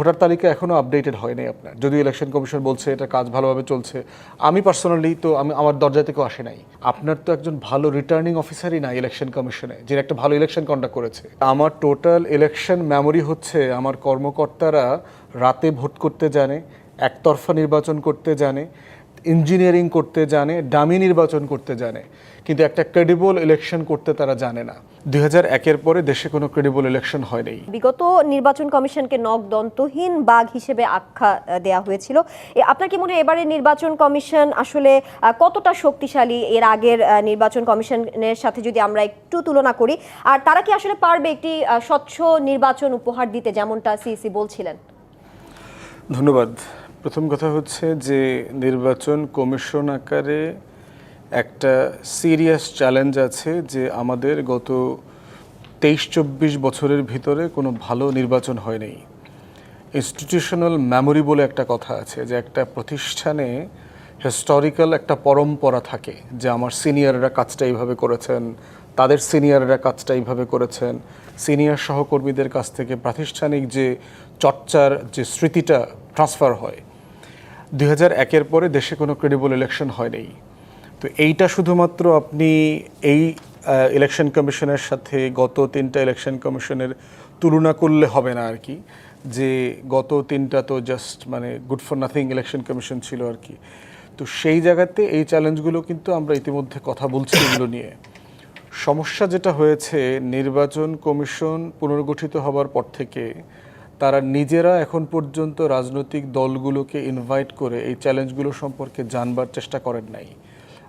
Voter তালিকা এখনও updated হয়নি আপনার। যদিও ইলেকশন কমিশন বলছে এটা কাজ ভালোভাবে চলছে। আমি পার্সোনালি তো আমি, আমার দরজা থেকেও আসে নাই। আপনার তো একজন ভালো রিটার্নিং অফিসারই না ইলেকশন কমিশনে যিনি একটা ভালো ইলেকশন কন্ডাক্ট করেছে। আমার টোটাল ইলেকশন মেমোরি হচ্ছে আমার কর্মকর্তারা রাতে ভোট করতে জানে, একতরফা নির্বাচন করতে জানে ইঞ্জিনিয়ারিং করতে জানে ডামি নির্বাচন করতে জানে কিন্তু একটা ক্রেডিবল ইলেকশন করতে তারা জানে না। দুই হাজার একের পরে দেশে কোনো ক্রেডিবল ইলেকশন হয়নি। বিগত নির্বাচন কমিশনকে নখদন্তহীন বাঘ হিসেবে আখ্যা দেয়া হয়েছিল। আপনার কি মনে হয় এবারে নির্বাচন কমিশন আসলে কতটা শক্তিশালী এর আগের নির্বাচন কমিশনের সাথে যদি আমরা একটু তুলনা করি? আর তারা কি আসলে পারবে একটি স্বচ্ছ নির্বাচন উপহার দিতে যেমনটা সিইসি বলছিলেন? ধন্যবাদ। প্রথম কথা হচ্ছে যে নির্বাচন কমিশন আকারে একটা সিরিয়াস চ্যালেঞ্জ আছে যে আমাদের গত তেইশ চব্বিশ বছরের ভিতরে কোনো ভালো নির্বাচন হয়নি। ইনস্টিটিউশনাল মেমোরি বলে একটা কথা আছে যে একটা প্রতিষ্ঠানে হিস্টোরিক্যাল একটা পরম্পরা থাকে যে আমার সিনিয়ররা কাজটা এইভাবে করেছেন, তাদের সিনিয়ররা কাজটা এইভাবে করেছেন। সিনিয়র সহকর্মীদের কাছ থেকে প্রাতিষ্ঠানিক যে চর্চার যে স্মৃতিটা ট্রান্সফার হয় দুই হাজার একের পরে দেশে কোনো ক্রেডিবল ইলেকশন হয়নি। তো এইটা শুধুমাত্র আপনি এই ইলেকশন কমিশনের সাথে গত তিনটা ইলেকশন কমিশনের তুলনা করলে হবে না আর কি যে গত তিনটা তো জাস্ট মানে good for nothing election commission ছিল আর কি তো সেই জায়গাতে এই চ্যালেঞ্জগুলো কিন্তু আমরা ইতিমধ্যে কথা বলছি এগুলো নিয়ে। সমস্যা যেটা হয়েছে, নির্বাচন কমিশন পুনর্গঠিত হবার পর থেকে তারা নিজেরা এখন পর্যন্ত রাজনৈতিক দলগুলোকে ইনভাইট করে এই চ্যালেঞ্জগুলো সম্পর্কে জানবার চেষ্টা করেন নাই।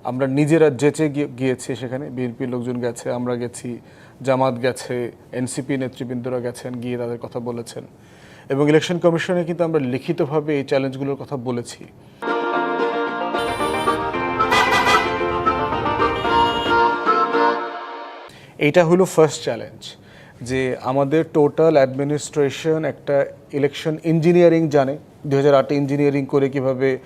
আমরা নিজেরা যেচে গিয়ে- গিয়েছি সেখানে। বিএনপির লোকজন গেছে, আমরা গেছি, জামাত গেছে এনসিপি নেতৃবৃন্দরা গেছেন, গিয়ে তাদের কথা বলেছেন। এবং ইলেকশন কমিশনে কিন্তু আমরা লিখিতভাবে এই চ্যালেঞ্জগুলোর কথা বলেছি। এইটা হলো ফার্স্ট চ্যালেঞ্জ যে আমাদের টোটাল অ্যাডমিনিস্ট্রেশন একটা ইলেকশন ইঞ্জিনিয়ারিং জানে। দু হাজার আটে ইঞ্জিনিয়ারিং করে কীভাবে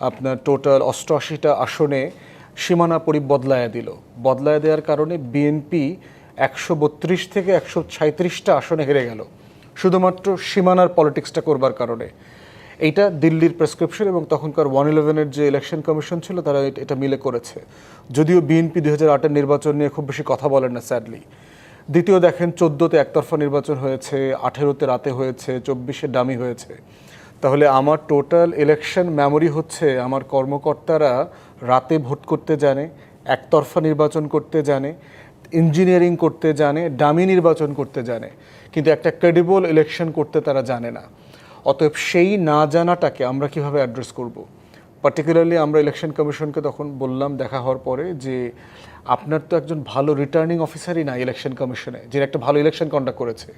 আপনার টোটাল অষ্টআশিটা আসনে সীমানা পরি বদলায়া দিল। বদলায়া দেওয়ার কারণে বিএনপি একশো বত্রিশ থেকে একশো সাঁত্রিশটা আসনে হেরে গেল। শুধুমাত্র সীমানার পলিটিক্সটা করবার কারণে। এইটা দিল্লির প্রেসক্রিপশন এবং তখনকার ওয়ান ইলেভেনের যে ইলেকশন কমিশন ছিল, তারা এটা- মিলে করেছে। যদিও বিএনপি দুই হাজার আটের নির্বাচন নিয়ে খুব বেশি কথা বলেন না স্যাডলি দ্বিতীয় দেখেন, চোদ্দোতে একতরফা নির্বাচন হয়েছে, আঠেরোতে রাতে হয়েছে, চব্বিশে ডামি হয়েছে। তাহলে আমার টোটাল ইলেকশন মেমোরি হচ্ছে, আমার কর্মকর্তারা রাতে ভোট করতে জানে, একতরফা নির্বাচন করতে জানে, ইঞ্জিনিয়ারিং করতে জানে, ডামি নির্বাচন করতে জানে। কিন্তু একটা ক্রেডিবল ইলেকশন করতে তারা জানে না। অতএব সেই না জানাটাকে আমরা কীভাবে অ্যাড্রেস করব? পার্টিকুলারলি আমরা ইলেকশন কমিশনকে তখন বললাম দেখা হওয়ার পরে যে আপনার তো একজন ভালো রিটার্নিং অফিসারই না ইলেকশন কমিশনে যিনি একটা ভালো ইলেকশন কন্ডাক্ট করেছে।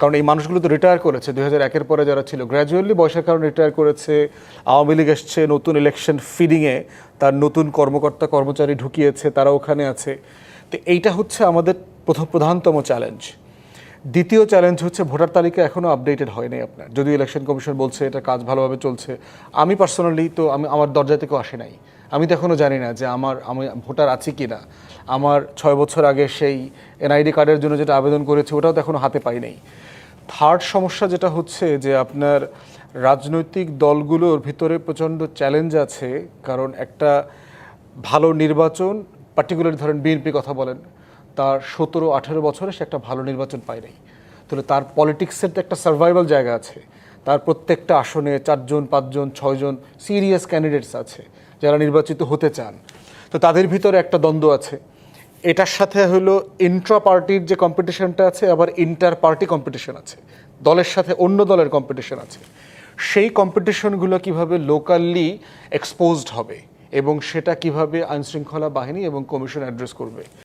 কারণ এই মানুষগুলো তো রিটায়ার করেছে, দুই হাজার একের পরে যারা ছিল। গ্র্যাজুয়ালি বয়সের কারণে রিটায়ার করেছে, আওয়ামী লীগ এসছে নতুন ইলেকশন ফিডিংয়ে তার নতুন কর্মকর্তা, কর্মচারী ঢুকিয়েছে, তারা ওখানে আছে। তো এইটা হচ্ছে আমাদের প্রথম, প্রধানতম চ্যালেঞ্জ দ্বিতীয় চ্যালেঞ্জ হচ্ছে ভোটার তালিকা এখনও আপডেটেড হয়নি আপনার। যদিও ইলেকশন কমিশন বলছে এটা কাজ ভালোভাবে চলছে। আমি পার্সোনালি তো আমি, আমার দরজা থেকেও আসে নাই। আমি তো এখনও জানি না যে আমার, আমি ভোটার আছি কি না আমার ছয় বছর আগে সেই এনআইডি কার্ডের জন্য যেটা আবেদন করেছে, ওটাও তো এখনও হাতে পাই নাই। থার্ড সমস্যা যেটা হচ্ছে যে আপনার রাজনৈতিক দলগুলোর ভিতরে প্রচণ্ড চ্যালেঞ্জ আছে। কারণ একটা ভালো নির্বাচন পার্টিকুলার ধরেন বিএনপি কথা বলেন তার সতেরো, আঠেরো বছরে সে একটা ভালো নির্বাচন পায় নাই তাহলে তার পলিটিক্সের তো একটা সার্ভাইভাল জায়গা আছে। তার প্রত্যেকটা আসনে চারজন, পাঁচজন, ছয়জন সিরিয়াস ক্যান্ডিডেটস আছে, যারা নির্বাচিত হতে চান। তো তাদের ভিতরে একটা দ্বন্দ্ব আছে। এটার সাথে হলো ইন্ট্রা পার্টির যে কম্পিটিশনটা আছে, আবার ইন্টার পার্টি কম্পিটিশন আছে। দলের সাথে অন্য দলের কম্পিটিশন আছে। সেই কম্পিটিশনগুলো কীভাবে লোকালি এক্সপোজড হবে এবং সেটা কীভাবে আইনশৃঙ্খলা বাহিনী এবং কমিশন অ্যাড্রেস করবে?